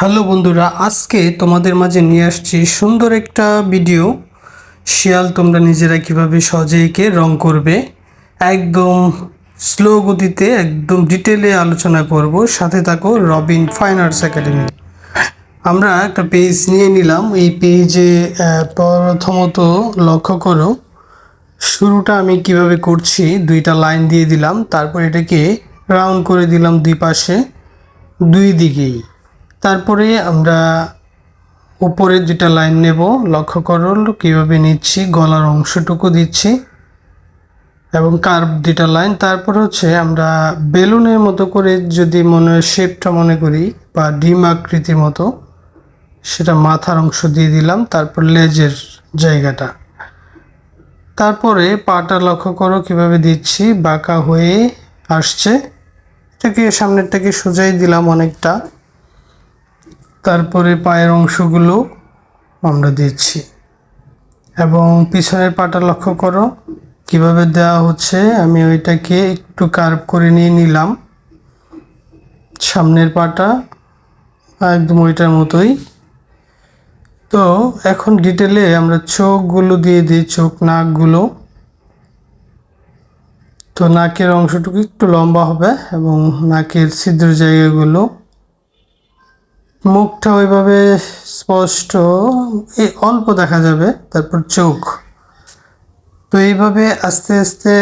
Hello বন্ধুরা, আজকে তোমাদের মাঝে নিয়ে আসছি সুন্দর একটা ভিডিও শিয়াল তোমরা নিজেরা কীভাবে সহজে এঁকে রং করবে, একদম স্লো গতিতে, একদম ডিটেলে আলোচনা করব। সাথে থাকো রবিন ফাইন আর্টস একাডেমি আমরা একটা পেজ নিয়ে নিলাম। এই পেজে প্রথমত লক্ষ্য করো, শুরুটা আমি কীভাবে করছি, দুইটা লাইন দিয়ে দিলাম। তারপর এটাকে রাউন্ড করে দিলাম দুই পাশে, দুই দিকেই। তারপরে আমরা উপরে যেটা লাইন নেব, লক্ষ্য করো কীভাবে নিচ্ছি, গলার অংশটুকু দিচ্ছি এবং কার্ভ দুটা লাইন তারপর হচ্ছে আমরা বেলুনের মতো করে যদি মনে হয় শেপটা মনে করি বা ডিম আকৃতির মতো, সেটা মাথার অংশ দিয়ে দিলাম, তারপর লেজের জায়গাটা। তারপরে পাটা লক্ষ্য করো কীভাবে দিচ্ছি, বাঁকা হয়ে আসছে। এটাকে সামনেরটাকে সোজাই দিলাম অনেকটা। তারপরে পায়ের অংশগুলো আমরা দিচ্ছি। এবং পিছনের পাটা লক্ষ্য করো, কীভাবে দেওয়া হচ্ছে, আমি ওইটাকে একটু কার্ভ করে নিয়ে নিলাম। সামনের পাটা একদম ওইটার মতোই। তো এখন ডিটেলে আমরা চোখগুলো দিয়ে দিই, চোখ, নাকগুলো। তো নাকের অংশটুকু একটু লম্বা হবে এবং নাকের ছিদ্র জায়গাগুলো মুখটা ওইভাবে স্পষ্ট এই অল্প দেখা যাবে, তারপর চোখ। তো এইভাবে আস্তে আস্তে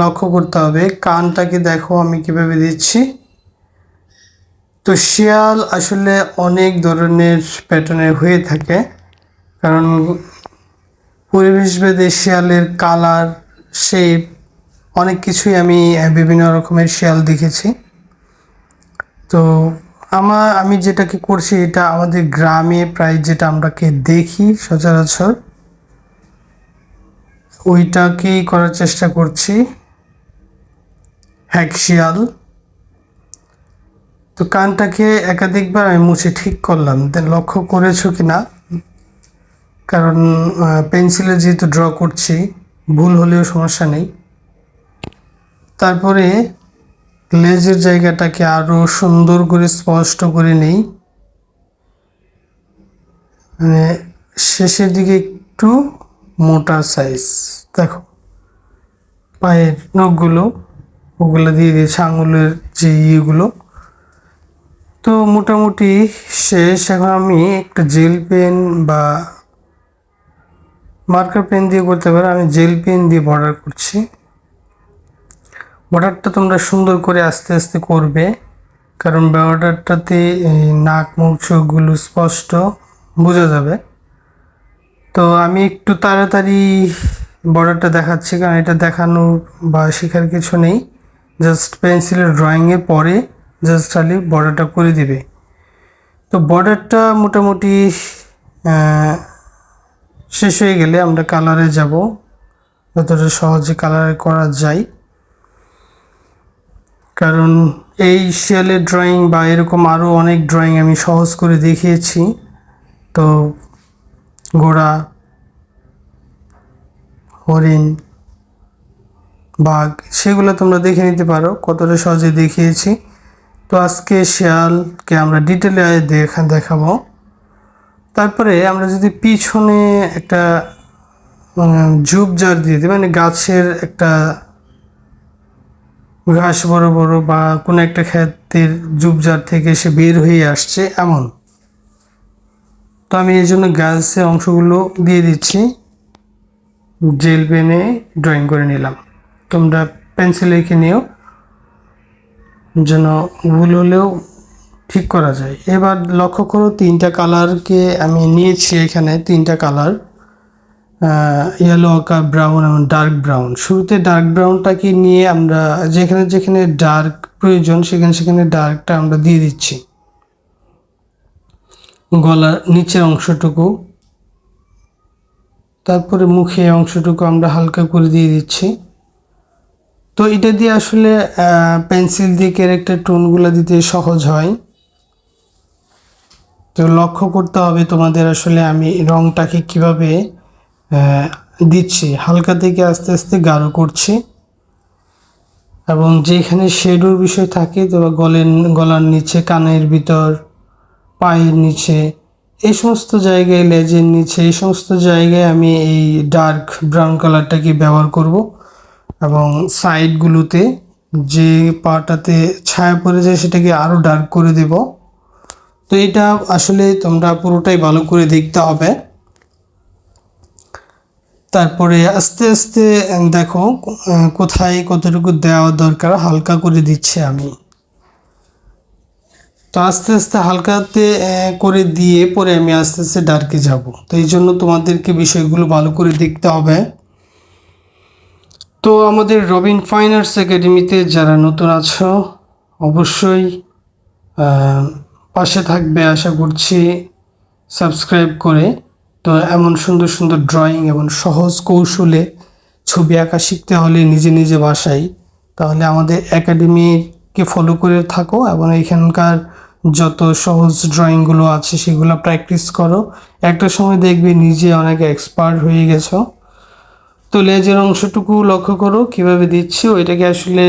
লক্ষ্য করতে হবে কানটাকে দেখো আমি কীভাবে দিচ্ছি। তো শিয়াল আসলে অনেক ধরনের প্যাটার্নের হয়ে থাকে, কারণ পরিবেশভেদে শিয়ালের কালার শেপ অনেক কিছুই আমি বিভিন্ন রকমের শিয়াল দেখেছি। তো আমার, আমি যেটাকে করছি, এটা আমাদের গ্রামে প্রায় যেটা আমরাকে দেখি সচরাচর, ওইটাকেই করার চেষ্টা করছি। হ্যাকশিয়াল। তো কানটাকে একাধিকবার আমি মুছে ঠিক করলাম। দেন লক্ষ্য করেছ কি না? কারণ পেন্সিলে যেহেতু ড্র করছি, ভুল হলেও সমস্যা নেই। তারপরে লেজের জায়গাটাকে আরও সুন্দর করে স্পষ্ট করে নেই। মানে শেষের দিকে একটু মোটা সাইজ দেখো, পায়ের নখগুলো, ওগুলো দিয়ে দিয়েছে আঙুলের যে ইয়েগুলো। তো মোটামুটি শেষ। এখন আমি একটা জেল পেন বা মার্কার পেন দিয়ে করতে পারো। আমি জেল পেন দিয়ে বর্ডার করছি। বর্ডারটা তোমরা সুন্দর করে আস্তে আস্তে করবে, কারণ বর্ডারটাতে নাক মুখ চোখগুলো স্পষ্ট বোঝা যাবে। তো আমি একটু তাড়াতাড়ি বর্ডারটা দেখাচ্ছি, কারণ এটা দেখানো বা শেখার কিছু নেই। জাস্ট পেন্সিলের ড্রয়িংয়ে পরে জাস্ট খালি বর্ডারটা করে দিবে। তো বর্ডারটা মোটামুটি শেষ হয়ে গেলে আমরা কালারে যাব, যতটা সহজে কালারে করা যায়। কারণ এই শিয়ালের ড্রয়িং বা এরকম আরও অনেক ড্রয়িং আমি সহজ করে দেখিয়েছি। তো ঘোড়া, হরিণ, বাঘ, সেগুলো তোমরা দেখে নিতে পারো, কতটা সহজে দেখিয়েছি। তো আজকে শিয়ালকে আমরা ডিটেলে দেখা, দেখাবো। তারপরে আমরা যদি পিছনে একটা জুব জার দিয়ে দিই মানে গাছের একটা ঘাস বড় বড় বা কোনো একটা ক্ষেতের জুবজার থেকে সে বের হয়ে আসছে এমন। তো আমি এই জন্য গাছের অংশগুলো দিয়ে দিচ্ছি। জেল পেনে ড্রয়িং করে নিলাম। তোমরা পেন্সিল এঁকে নিও। যেন ভুল হলেও ঠিক করা যায়। এবার লক্ষ্য করো তিনটা কালারকে আমি নিয়েছি এখানে, তিনটা কালার ইয়েলো আঁকা ব্রাউন এবং ডার্ক ব্রাউন শুরুতে ডার্ক ব্রাউনটাকে নিয়ে আমরা যেখানে যেখানে ডার্ক প্রয়োজন, সেখানে সেখানে ডার্কটা আমরা দিয়ে দিচ্ছি। গলার নিচের অংশটুকু। তারপরে মুখে অংশটুকু আমরা হালকা করে দিয়ে দিচ্ছি। তো এটা দিয়ে আসলে পেন্সিল দিয়ে ক্যারেক্টার টোনগুলো দিতে সহজ হয়। তো লক্ষ্য করতে হবে তোমাদের আসলে আমি রংটাকে কীভাবে দিচ্ছি। হালকা থেকে আস্তে আস্তে গাঢ় করছি। এবং যেখানে শেডুর বিষয় থাকে, তো গলের, গলার নিচে, কানের ভিতর, পায়ের নিচে, এই সমস্ত জায়গায়, লেজের নিচে, এই সমস্ত জায়গায় আমি এই ডার্ক ব্রাউন কালারটাকে ব্যবহার করব। এবং সাইডগুলোতে যে পাটাতে ছায়া পড়ে যায়, সেটাকে আরও ডার্ক করে দেব। তো এটা আসলে তোমরা পুরোটাই ভালো করে দেখতে হবে। তারপরে আস্তে আস্তে দেখো কোথায় কতটুকু দেওয়া দরকার হালকা করে দিচ্ছি আমি। তো আস্তে আস্তে হালকাতে করে দিয়ে পরে আমি আস্তে আস্তে ডার্কে যাব। তো এই জন্য তোমাদেরকে বিষয়গুলো ভালো করে দেখতে হবে। তো আমাদের রবিন ফাইন আর্টস একাডেমিতে যারা নতুন আছো, অবশ্যই পাশে থাকবে আশা করছি, সাবস্ক্রাইব করে। এমন সুন্দর সুন্দর ড্রয়িং এবং সহজ কৌশলে ছবি আঁকা শিখতে হলে নিজে নিজে বাসায় তাহলে আমাদের একাডেমিকে ফলো করে থাকো এবং এখানকার যত সহজ ড্রয়িংগুলো আছে সেগুলো প্র্যাকটিস করো। একটা সময় দেখবে নিজে অনেক এক্সপার্ট হয়ে গেছো। তো লেজের অংশটুকু লক্ষ্য করো, কীভাবে দিচ্ছি? ওইটাকে আসলে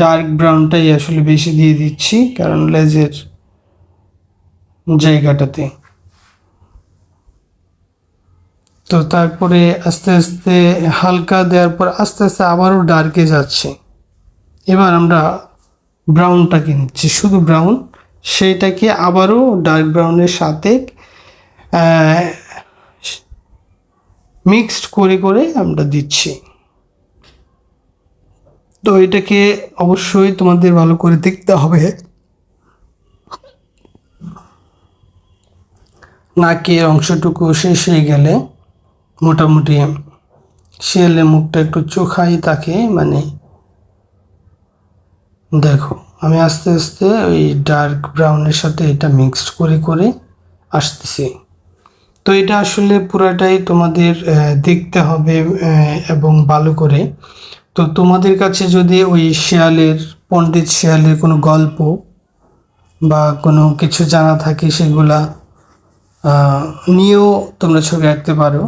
ডার্ক ব্রাউনটাই আসলে বেশি দিয়ে দিচ্ছি, কারণ লেজের জায়গাটাতে। তো তারপরে আস্তে আস্তে হালকা দেওয়ার পর আস্তে আস্তে আবারও ডার্কে যাচ্ছে। এবার আমরা ব্রাউনটাকে নিচ্ছি। শুধু ব্রাউন সেইটাকে আবারও ডার্ক ব্রাউনের সাথে মিক্সড করে করে আমরা দিচ্ছি। তো এটাকে অবশ্যই তোমাদের ভালো করে দেখতে হবে। নাকের অংশটুকু শেষ হয়ে গেলে মোটামুটি শিয়ালের মুখটা একটু চোখাই তাকে মানে দেখো, আমি আস্তে আস্তে ওই ডার্ক ব্রাউনের সাথে এটা মিক্সড করে করে আসতেছি। তো এটা আসলে পুরাটাই তোমাদের দেখতে হবে এবং ভালো করে। তো তোমাদের কাছে যদি ওই শেয়ালের, পণ্ডিত শেয়ালের কোনো গল্প বা কোনো কিছু জানা থাকে সেগুলা নিয়েও তোমরা ছবি আঁকতে পারো।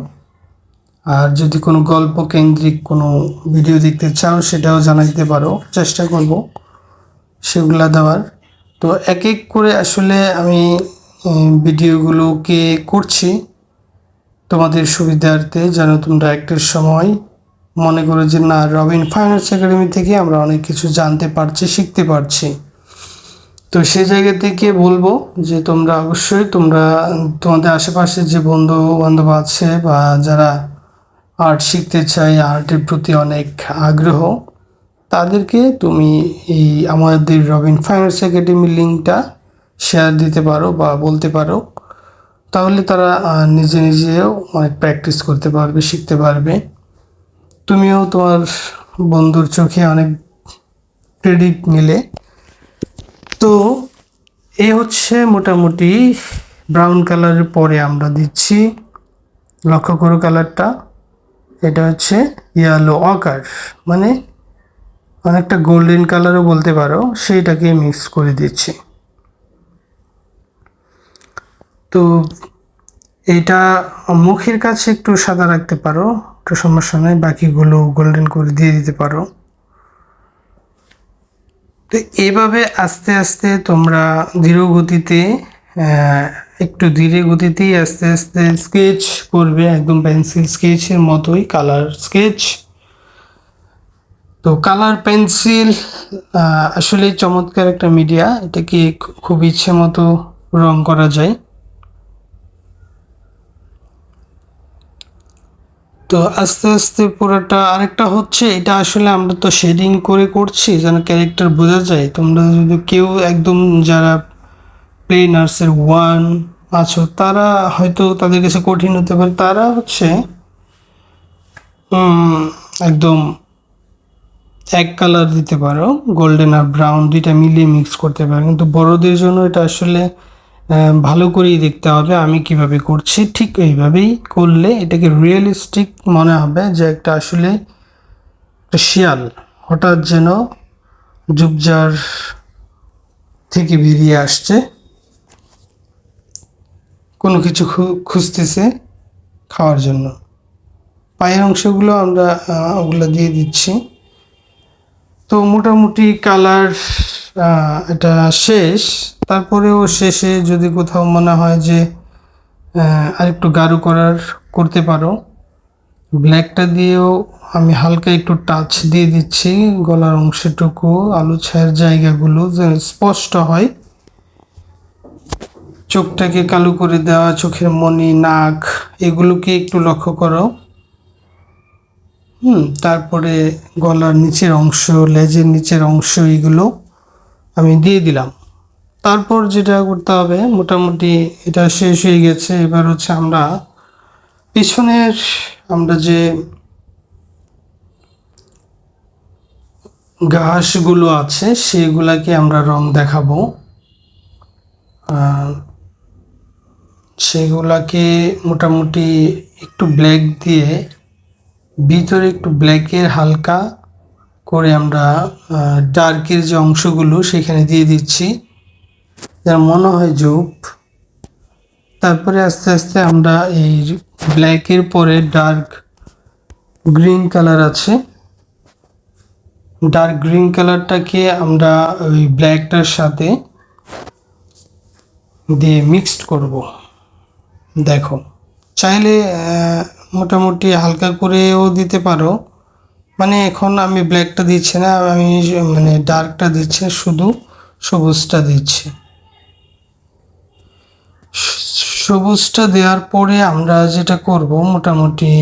আর যদি কোনো গল্প কেন্দ্রিক কোনো ভিডিও দেখতে চাও, সেটাও জানাইতে পারো। চেষ্টা করব সেগুলা দেওয়ার। তো এক এক করে আসলে আমি ভিডিওগুলোকে করছি তোমাদের সুবিধার্থে, যেন তোমরা একটার সময় মনে করো যে, না, রবিন ফাইন্যান্স একাডেমি থেকে আমরা অনেক কিছু জানতে পারছি, শিখতে পারছি। তো সেই জায়গা থেকে বলব যে, তোমরা অবশ্যই তোমরা তোমাদের আশেপাশে যে বন্ধু বান্ধব আছে বা যারা আর্ট শিখতে চায় আর্টের প্রতি অনেক আগ্রহ। তাদেরকে তুমি এই আমাদের রবিন ফাইন্যান্স একাডেমির লিঙ্কটা শেয়ার দিতে পারো বা বলতে পারো। তাহলে তারা নিজে নিজেও অনেক প্র্যাকটিস করতে পারবে, শিখতে পারবে। তুমিও তোমার বন্ধুর চোখে অনেক ক্রেডিট নিলে। তো এ হচ্ছে মোটামুটি ব্রাউন কালারের পরে আমরা দিচ্ছি। লক্ষ্য করো কালারটা এটা হচ্ছে ইয়ালো অকার মানে অনেকটা গোল্ডেন কালারও বলতে পারো, সেইটাকে মিক্স করে দিচ্ছি। তো এটা মুখের কাছে একটু সাদা রাখতে পারো, একটু সমস্যা নেই, বাকিগুলো গোল্ডেন করে দিয়ে দিতে পারো। তো এভাবে আস্তে আস্তে তোমরা ধীর গতিতে একটু ধীরে গতিতেই আস্তে আস্তে স্কেচ করবে, একদম পেন্সিল স্কেচের মতোই কালার স্কেচ তো কালার পেন্সিল আসলে চমৎকার একটা মিডিয়া এটাকে খুব ইচ্ছে মতো রং করা যায়। তো আস্তে আস্তে পুরোটা আরেকটা হচ্ছে, এটা আসলে আমরা তো শেডিং করে করছি, যেন ক্যারেক্টার বোঝা যায়। তোমরা যদি কেউ একদম যারা প্লেন আর্টসের ওয়ান আছো তারা হয়তো তাদের কাছে কঠিন হতে পারে। তারা হচ্ছে একদম এক কালার দিতে পারো গোল্ডেন আর ব্রাউন দুইটা মিলিয়ে মিক্স করতে পারো। কিন্তু বড়দের জন্য এটা আসলে ভালো করেই দেখতে হবে, আমি কীভাবে করছি। ঠিক এইভাবেই করলে এটাকে রিয়েলিস্টিক মনে হবে যে একটা আসলে একটা শিয়াল হঠাৎ যেন জুবজার থেকে বেরিয়ে আসছে। কোনো কিছু খুঁজতেছে খাওয়ার জন্য। পায়ের অংশগুলো আমরা ওগুলো দিয়ে দিচ্ছি। তো মোটামুটি কালার এটা শেষ। তারপরেও শেষে যদি কোথাও মনে হয় যে আরেকটু গাঢ় করার করতে পারো, ব্ল্যাকটা দিয়েও আমি হালকা একটু টাচ দিয়ে দিচ্ছি গলার অংশটুকু, আলু ছায়ের জায়গাগুলো যেন স্পষ্ট হয়। চোখটাকে কালো করে দেওয়া, চোখের মনি, নাক, এগুলোকে একটু লক্ষ্য করো। হুম, তারপরে গলার নিচের অংশ, লেজের নিচের অংশ, এগুলো আমি দিয়ে দিলাম। তারপর যেটা করতে হবে, মোটামুটি এটা শেষ হয়ে গেছে। এবার হচ্ছে আমরা পিছনের, আমরা যে ঘাসগুলো আছে, সেগুলাকে আমরা রং দেখাবো। আর সেগুলাকে মোটামুটি একটু ব্ল্যাক দিয়ে ভিতরে একটু ব্ল্যাকের হালকা করে আমরা ডার্কের যে অংশগুলো সেখানে দিয়ে দিচ্ছি। যার মনে হয় জুপ। তারপরে আস্তে আস্তে আমরা এই ব্ল্যাকের পরে ডার্ক গ্রিন কালার আছে। ডার্ক গ্রিন কালারটাকে আমরা ওই ব্ল্যাকটার সাথে দিয়ে মিক্সড করব। দেখো, চাইলে মোটামুটি হালকা করেও দিতে পারো। মানে এখন আমি ব্ল্যাকটা দিচ্ছি না, আমি মানে ডার্কটা দিচ্ছি, শুধু সবুজটা দিচ্ছি। সবুজটা দেওয়ার পরে আমরা যেটা করব, মোটামুটি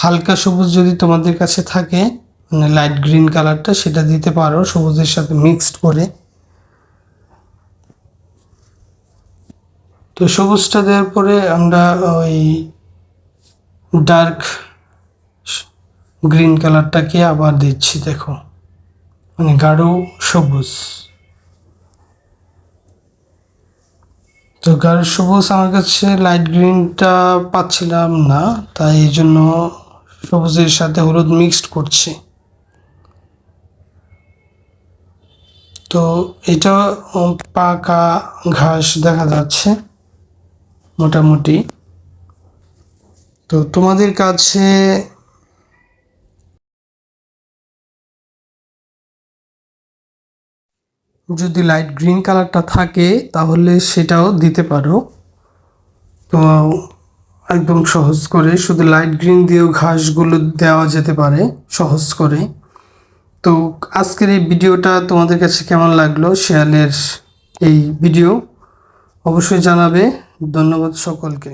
হালকা সবুজ যদি তোমাদের কাছে থাকে মানে লাইট গ্রিন কালারটা সেটা দিতে পারো, সবুজের সাথে মিক্সড করে। তো সবুজটা দেওয়ার পরে আমরা ওই ডার্ক গ্রিন কালারটাকে আবার দিচ্ছি, দেখো। মানে গাঢ় সবুজ। তো গাঢ় সবুজ আমার কাছে লাইট গ্রিনটা পাচ্ছিলাম না, তাই এই জন্য সবুজের সাথে হলুদ মিক্সড করছি। তো এটা পাকা ঘাস দেখা যাচ্ছে। মোটামুটি। তো তোমাদের কাছে যদি লাইট গ্রিন কালারটা থাকে, তাহলে সেটাও দিতে পারো। তো একদম সহজ করে, শুধু লাইট গ্রিন দিয়েও ঘাসগুলো দেওয়া যেতে পারে, সহজ করে। তো আজকের এই ভিডিওটা তোমাদের কাছে কেমন লাগল? শেয়ালের এই ভিডিও অবশ্যই জানাবে। ধন্যবাদ সকলকে।